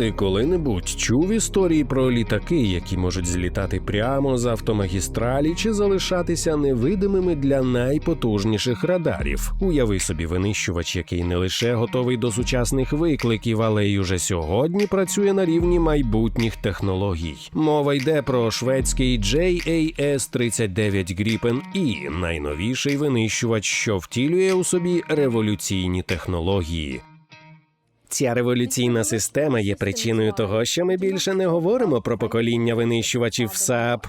Ти коли-небудь чув історії про літаки, які можуть злітати прямо з автомагістралі чи залишатися невидимими для найпотужніших радарів? Уяви собі винищувач, який не лише готовий до сучасних викликів, але й уже сьогодні працює на рівні майбутніх технологій. Мова йде про шведський JAS-39 Gripen E, найновіший винищувач, що втілює у собі революційні технології. Ця революційна система є причиною того, що ми більше не говоримо про покоління винищувачів САП.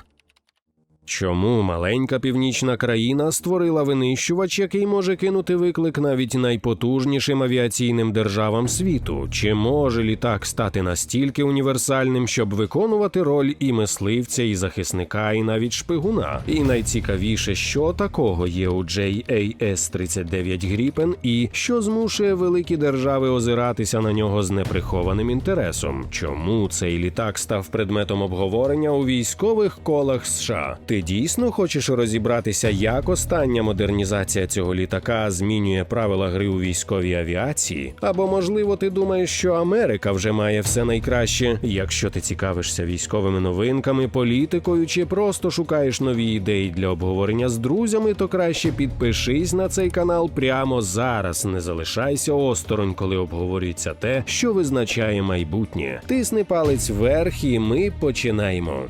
Чому маленька північна країна створила винищувач, який може кинути виклик навіть найпотужнішим авіаційним державам світу? Чи може літак стати настільки універсальним, щоб виконувати роль і мисливця, і захисника, і навіть шпигуна? І найцікавіше, що такого є у JAS-39 Gripen і що змушує великі держави озиратися на нього з неприхованим інтересом? Чому цей літак став предметом обговорення у військових колах США? Ти дійсно хочеш розібратися, як остання модернізація цього літака змінює правила гри у військовій авіації? Або можливо ти думаєш, що Америка вже має все найкраще? Якщо ти цікавишся військовими новинками, політикою чи просто шукаєш нові ідеї для обговорення з друзями, то краще підпишись на цей канал прямо зараз. Не залишайся осторонь, коли обговорюється те, що визначає майбутнє. Тисни палець вверх, і ми починаємо.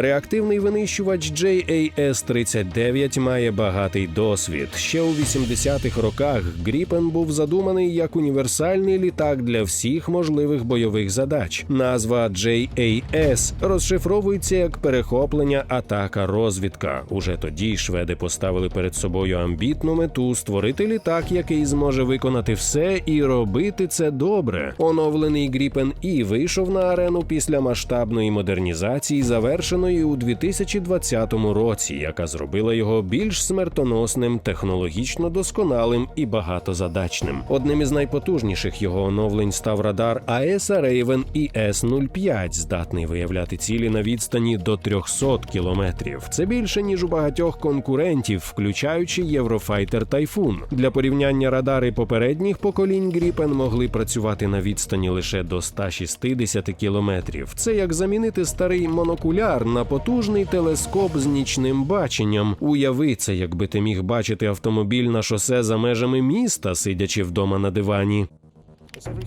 Реактивний винищувач JAS-39 має багатий досвід. Ще у 80-х роках Гріпен був задуманий як універсальний літак для всіх можливих бойових задач. Назва JAS розшифровується як перехоплення, атака, розвідка. Уже тоді шведи поставили перед собою амбітну мету створити літак, який зможе виконати все і робити це добре. Оновлений Гріпен І вийшов на арену після масштабної модернізації, завершеної у 2020 році, яка зробила його більш смертоносним, технологічно досконалим і багатозадачним. Одним із найпотужніших його оновлень став радар АЕСа Raven ES-05, здатний виявляти цілі на відстані до 300 кілометрів. Це більше ніж у багатьох конкурентів, включаючи Єврофайтер Тайфун. Для порівняння радари попередніх поколінь Гріпен могли працювати на відстані лише до 160 кілометрів. Це як замінити старий монокуляр на потужний телескоп з нічним баченням. Уяви це, якби ти міг бачити автомобіль на шосе за межами міста, сидячи вдома на дивані.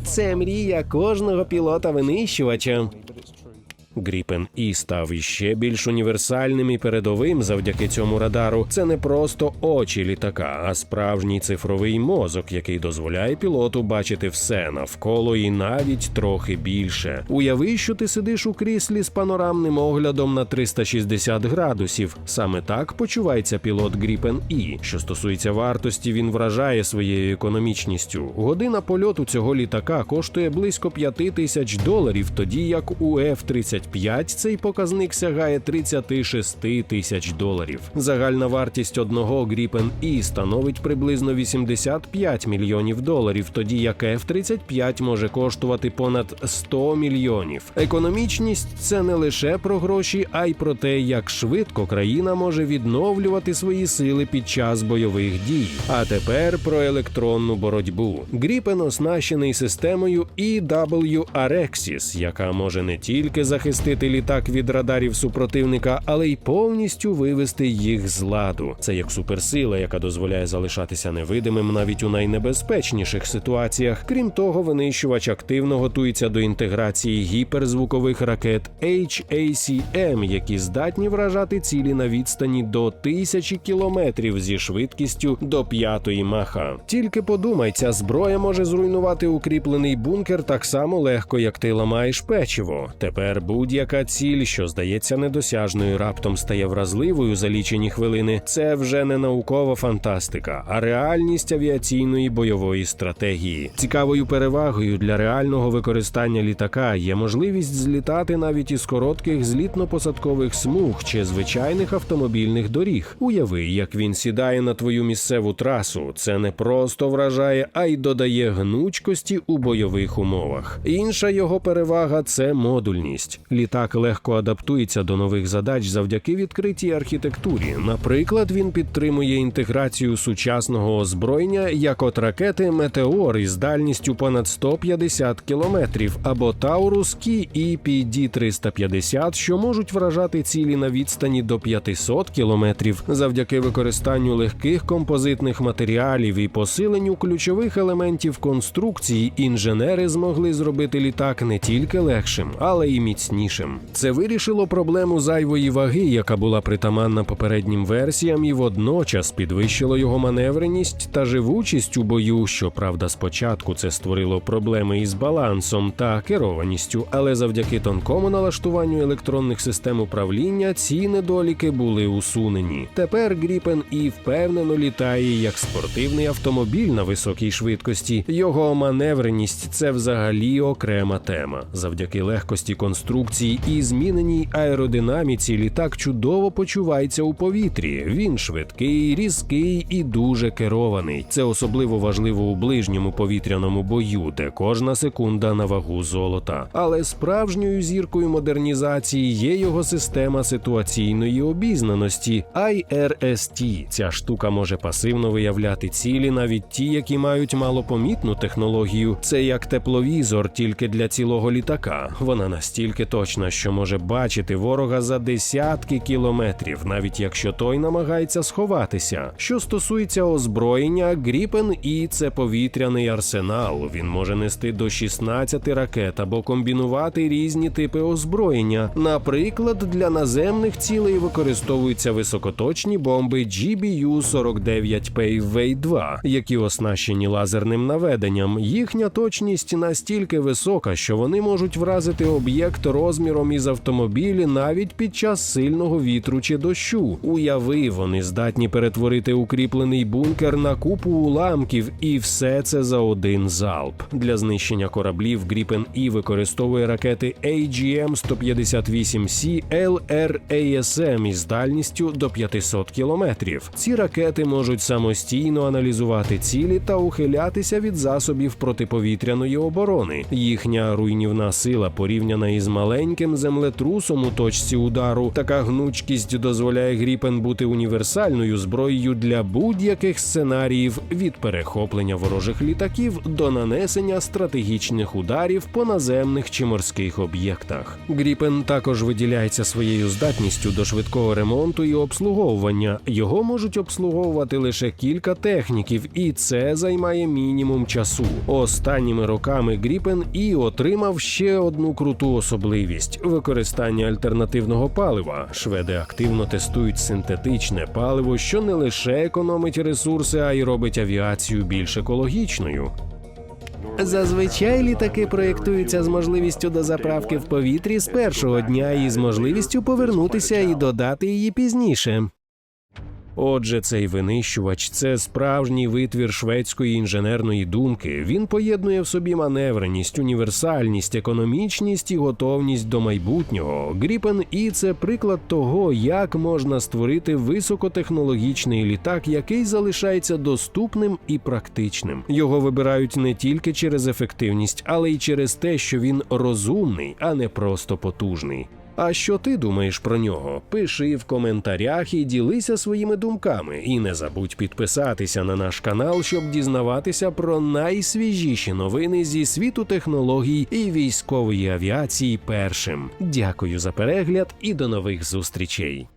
Це мрія кожного пілота винищувача. Гріпен І став іще більш універсальним і передовим завдяки цьому радару. Це не просто очі літака, а справжній цифровий мозок, який дозволяє пілоту бачити все навколо і навіть трохи більше. Уяви, що ти сидиш у кріслі з панорамним оглядом на 360 градусів. Саме так почувається пілот Гріпен І. Що стосується вартості, він вражає своєю економічністю. Година польоту цього літака коштує близько 5 тисяч доларів, тоді як у F-35 цей показник сягає 36 тисяч доларів. Загальна вартість одного Gripen І становить приблизно 85 мільйонів доларів, тоді як F-35 може коштувати понад 100 мільйонів. Економічність це не лише про гроші, а й про те, як швидко країна може відновлювати свої сили під час бойових дій. А тепер про електронну боротьбу. Gripen оснащений системою EW Arexis, яка може не тільки захистити літак від радарів супротивника, але й повністю вивести їх з ладу. Це як суперсила, яка дозволяє залишатися невидимим навіть у найнебезпечніших ситуаціях. Крім того, винищувач активно готується до інтеграції гіперзвукових ракет HACM, які здатні вражати цілі на відстані до тисячі кілометрів зі швидкістю до п'ятої маха. Тільки подумай, ця зброя може зруйнувати укріплений бункер так само легко, як ти ламаєш печиво. Тепер будь-яка ціль, що здається недосяжною, раптом стає вразливою за лічені хвилини. Це вже не наукова фантастика, а реальність авіаційної бойової стратегії. Цікавою перевагою для реального використання літака є можливість злітати навіть із коротких злітно-посадкових смуг чи звичайних автомобільних доріг. Уяви, як він сідає на твою місцеву трасу. Це не просто вражає, а й додає гнучкості у бойових умовах. Інша його перевага це модульність. Літак легко адаптується до нових задач завдяки відкритій архітектурі. Наприклад, він підтримує інтеграцію сучасного озброєння, як от ракети Метеор із дальністю понад 150 кілометрів, або Таурус Кі і PD-350, що можуть вражати цілі на відстані до 500 кілометрів завдяки використанню легких композитних матеріалів і посиленню ключових елементів конструкції. Інженери змогли зробити літак не тільки легшим, але й міцнішим. Це вирішило проблему зайвої ваги, яка була притаманна попереднім версіям, і водночас підвищило його маневреність та живучість у бою. Щоправда, спочатку це створило проблеми із балансом та керованістю, але завдяки тонкому налаштуванню електронних систем управління ці недоліки були усунені. Тепер Гріпен і впевнено літає як спортивний автомобіль на високій швидкості. Його маневреність це взагалі окрема тема. Завдяки легкості конструкції і зміненій аеродинаміці літак чудово почувається у повітрі. Він швидкий, різкий і дуже керований. Це особливо важливо у ближньому повітряному бою, де кожна секунда на вагу золота. Але справжньою зіркою модернізації є його система ситуаційної обізнаності IRST. Ця штука може пасивно виявляти цілі, навіть ті, які мають малопомітну технологію. Це як тепловізор, тільки для цілого літака. Вона настільки точна, що може бачити ворога за десятки кілометрів, навіть якщо той намагається сховатися. Що стосується озброєння, Гріпен І це повітряний арсенал. Він може нести до 16 ракет або комбінувати різні типи озброєння. Наприклад, для наземних цілей використовуються високоточні бомби GBU-49 Paveway 2 які оснащені лазерним наведенням. Їхня точність настільки висока, що вони можуть вразити об'єкт розміром із автомобілі навіть під час сильного вітру чи дощу. Уяви, вони здатні перетворити укріплений бункер на купу уламків, і все це за один залп. Для знищення кораблів Гріпен І використовує ракети AGM-158C LRASM із дальністю до 500 кілометрів. Ці ракети можуть самостійно аналізувати цілі та ухилятися від засобів протиповітряної оборони. Їхня руйнівна сила порівняна із маленьким землетрусом у точці удару. Така гнучкість дозволяє Гріпен бути універсальною зброєю для будь-яких сценаріїв від перехоплення ворожих літаків до нанесення стратегічних ударів по наземних чи морських об'єктах. Гріпен також виділяється своєю здатністю до швидкого ремонту і обслуговування. Його можуть обслуговувати лише кілька техніків, і це займає мінімум часу. Останніми роками Гріпен і отримав ще одну круту особливість використання альтернативного палива. Шведи активно тестують синтетичне паливо, що не лише економить ресурси, а й робить авіацію більш екологічною. Зазвичай літаки проєктуються з можливістю до заправки в повітрі з першого дня і з можливістю повернутися і додати її пізніше. Отже, цей винищувач це справжній витвір шведської інженерної думки. Він поєднує в собі маневреність, універсальність, економічність і готовність до майбутнього. Гріпен І це приклад того, як можна створити високотехнологічний літак, який залишається доступним і практичним. Його вибирають не тільки через ефективність, але й через те, що він розумний, а не просто потужний. А що ти думаєш про нього? Пиши в коментарях і ділися своїми думками. І не забудь підписатися на наш канал, щоб дізнаватися про найсвіжіші новини зі світу технологій і військової авіації першим. Дякую за перегляд і до нових зустрічей.